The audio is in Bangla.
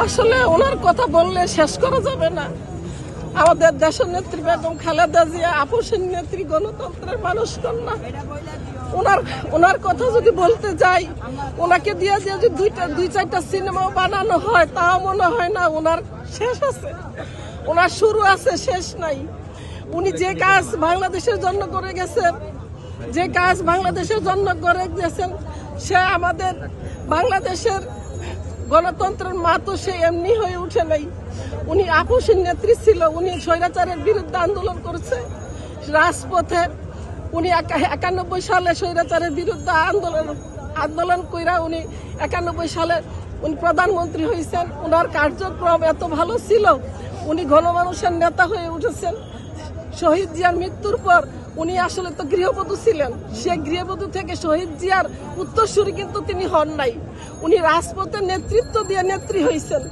আসলে ওনার কথা বললে শেষ করা যাবে না। আমাদের দেশের নেত্রী বেগম খালেদা জিয়া আপোষের নেত্রী, গণতন্ত্রের মানুষ কন্যা। ওনার ওনার কথা যদি বলতে যাই, ওনাকে দিয়ে দিয়ে যদি দুইটা, দুই চারটা সিনেমাও বানানো হয়, তাও মনে হয় না ওনার শেষ আছে। ওনার শুরু আছে, শেষ নাই। উনি যে কাজ বাংলাদেশের জন্য করে গেছেন, যে কাজ বাংলাদেশের জন্য করে গেছেন, সে আমাদের বাংলাদেশের গণতন্ত্রের মা তো সে এমনি হয়ে উঠে নাই। উনি আপোষের নেত্রী ছিল, উনি স্বৈরাচারের বিরুদ্ধে আন্দোলন করেছে। রাজপথে উনি একা- একানব্বই সালে স্বৈরাচারের বিরুদ্ধে আন্দোলন আন্দোলন কইরা উনি একানব্বই সালে উনি প্রধানমন্ত্রী হয়েছেন ওনার কার্যক্রম এত ভালো ছিল, উনি গণমানুষের নেতা হয়ে উঠেছেন। শহীদ জিয়ার মৃত্যুর পর উনি আসলে তো গৃহবধূ ছিলেন। সে গৃহবধূ থেকে শহীদ জিয়ার উত্তরসূরি কিন্তু তিনি হন নাই। উনি রাজপথের নেতৃত্ব দিয়ে নেত্রী হয়েছেন